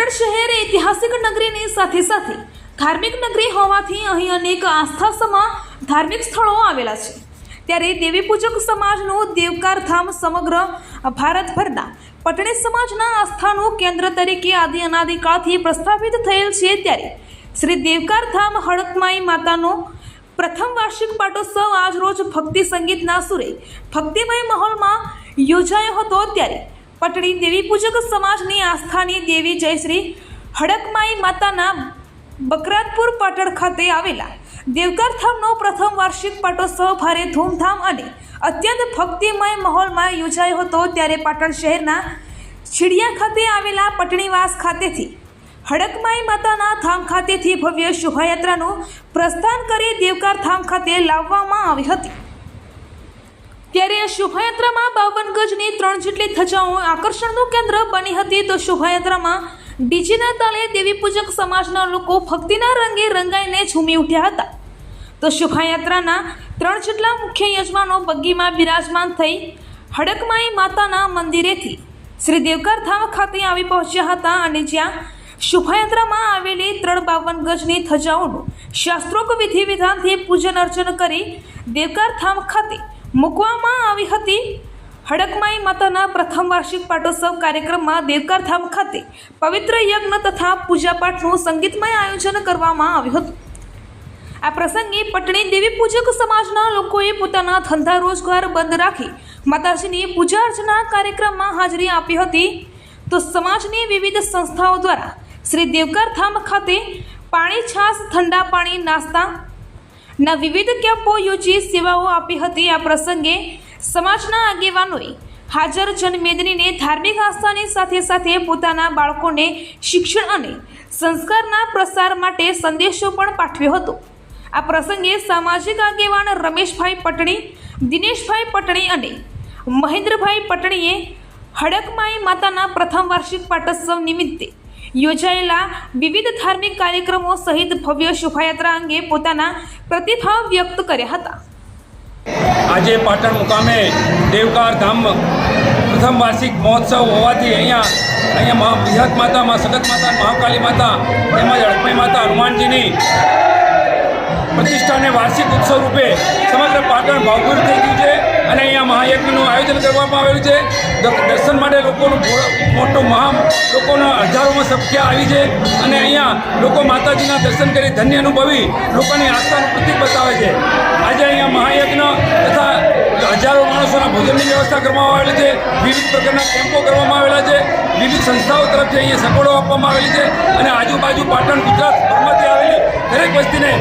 ઐતિહાસિક નગરીની સાથે સાથે ધાર્મિક નગરી હોવાથી અહીં અનેક આસ્થાસમાં ધાર્મિક સ્થળો આવેલા છે. ત્યારે દેવી પૂજક સમાજનું દેવકાર ધામ સમગ્ર ભારતભરના પટણી સમાજના આસ્થાનું કેન્દ્ર તરીકે આદિ અનાદિકાળથી પ્રસ્થાપિત થયેલ છે ત્યારે શ્રી દેવકાર ધામ હડકમાઈ માતાનો પ્રથમ વાર્ષિક પાટોત્સવ આજરોજ ભક્તિ સંગીતના સુરે ભક્તિમય માહોલમાં યોજાયો હતો ત્યારે પટણી દેવી પૂજક સમાજની આસ્થાની દેવી જયશ્રી હડકમાઈ માતાના બકરાતપુર પાટણ ખાતે આવેલા દેવકર ધામનો પ્રથમ વાર્ષિક પાટોત્સવ ભારે ધૂમધામ અને અત્યંત ભક્તિમય માહોલમાં યોજાયો હતો ત્યારે પાટણ શહેરના છીડિયા ખાતે આવેલા પટણીવાસ ખાતેથી હડકમાઈ માતાના ધામ ખાતેથી ભવ્ય શોભાયાત્રાનું પ્રસ્થાન કરી દેવકાર ધામ ખાતે લાવવામાં આવી હતી. ત્યારે આ શોભાયાત્રામાં બાવન ગજની ત્રણ જેટલી ધજાઓ આકર્ષણનું કેન્દ્ર બની હતી. તો શોભાયાત્રામાં ડીજીના તાલે દેવી પૂજક સમાજના લોકો ભક્તિના રંગે રંગાઈને ઝૂમી ઉઠ્યા હતા. તો શોભાયાત્રાના ત્રણ જેટલા મુખ્ય યજમાનો બગ્ગીમાં બિરાજમાન થઈ હડકમાઈ માતાના મંદિરેથી શ્રી દેવકાર ધામ ખાતે આવી પહોંચ્યા હતા અને જ્યાં શોભાયાત્રામાં આવેલી ત્રણ બાવન ગજની ધજાઓનું શાસ્ત્રોક વિધિ વિધાનથી પૂજન અર્ચન કરી દેવકાર ધામ ખાતે મૂકવામાં આવી હતી. હડકમાઈ માતાના પ્રથમ વાર્ષિક પાટોત્સવ કાર્યક્રમમાં દેવકાર ધામ ખાતે પવિત્ર યજ્ઞ તથા પૂજાપાઠનું સંગીતમય આયોજન કરવામાં આવ્યું હતું. આ પ્રસંગે પટણી દેવી પૂજક સમાજના લોકોએ પોતાના ધંધા રોજગાર બંધ રાખી માતાજીની પૂજા અર્ચના કાર્યક્રમમાં હાજરી આપી હતી. તો સમાજની વિવિધ સંસ્થાઓ દ્વારા શ્રી દેવકાર ધામ ખાતે પાણી છાશ ઠંડા પાણી, નાસ્તા ના, વિવિધ કેમ્પો યોજી સેવાઓ આપી હતી. આ પ્રસંગે સમાજના આગેવાનોએ હાજર જનમેદનીને ધાર્મિક આસ્થાની સાથે સાથે પોતાના બાળકોને શિક્ષણ અને સંસ્કારના પ્રસાર માટે સંદેશો પણ પાઠવ્યો હતો. આ પ્રસંગે સામાજિક આગેવાન રમેશભાઈ પટણી, દિનેશભાઈ પટણી અને મહેન્દ્રભાઈ પટણીએ હડકમાઈ માતાના પ્રથમ વાર્ષિક પાટોત્સવ નિમિત્તે યોજાયેલા વિવિધ ધાર્મિક કાર્યક્રમો સહિત ભવ્ય શોભાયાત્રા અંગે પોતાના પ્રતિભાવ વ્યક્ત કર્યા હતા. આજે પાટણ મુકામે દેવકાર ધામ પ્રથમ વાર્ષિક મહોત્સવ હોવાથી અહીંયા અહીંયા મહા, બૃહદ માતા મા સગત માતા, મહાકાલી માતા, તેમજ અડકમઈ માતા હનુમાનજીની પ્રતિષ્ઠાને વાર્ષિક ઉત્સવ રૂપે સમગ્ર પાટણ ભાવપૂર થઈ ગયું છે. આયોજન કરવામાં આવેલું છે. દર્શન માટે લોકોનું મોટું મહામ, લોકોનો હજારોમાં સંખ્યા આવી છે. અને અહીંયા લોકો માતાજીના દર્શન કરી ધન્ય અનુભવી લોકોની આસ્થાનું પ્રતિક બતાવે છે. આજે અહીંયા મહાયજ્ઞ તથા હજારો માણસોના ભોજનની વ્યવસ્થા કરવામાં આવેલી છે. વિવિધ પ્રકારના કેમ્પો કરવામાં આવેલા છે. વિવિધ સંસ્થાઓ તરફથી અહીંયા સગવડો આપવામાં આવેલી છે. અને આજુબાજુ પાટણ ગુજરાત દરેક વસ્તીને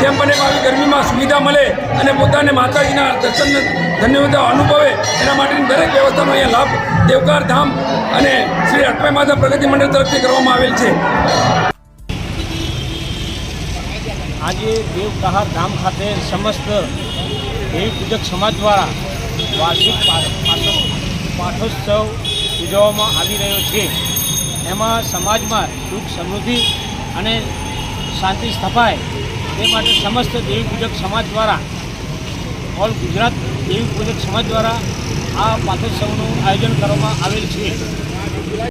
જેમ બને આવી ગરમીમાં સુવિધા મળે અને પોતાને માતાજીના દર્શન ધન્યવાદ અનુભવે, એના માટેની દરેક વ્યવસ્થાનો અહીંયા લાભ દેવકાર ધામ અને શ્રી અટવાઈ માતા પ્રગતિ મંડળ તરફથી કરવામાં આવેલ છે. આજે દેવકાહાર ધામ ખાતે સમસ્ત દેવી પૂજક સમાજ દ્વારા વાર્ષિક પાઠોત્સવ ઉજવવામાં આવી રહ્યો છે. એમાં સમાજમાં સુખ સમૃદ્ધિ અને શાંતિ સ્થપાય. તે માટે સમસ્ત દેવી પૂજક સમાજ દ્વારા, ઓલ ગુજરાત દેવી પૂજક સમાજ દ્વારા આ પાથોત્સવનું આયોજન કરવામાં આવેલ છે.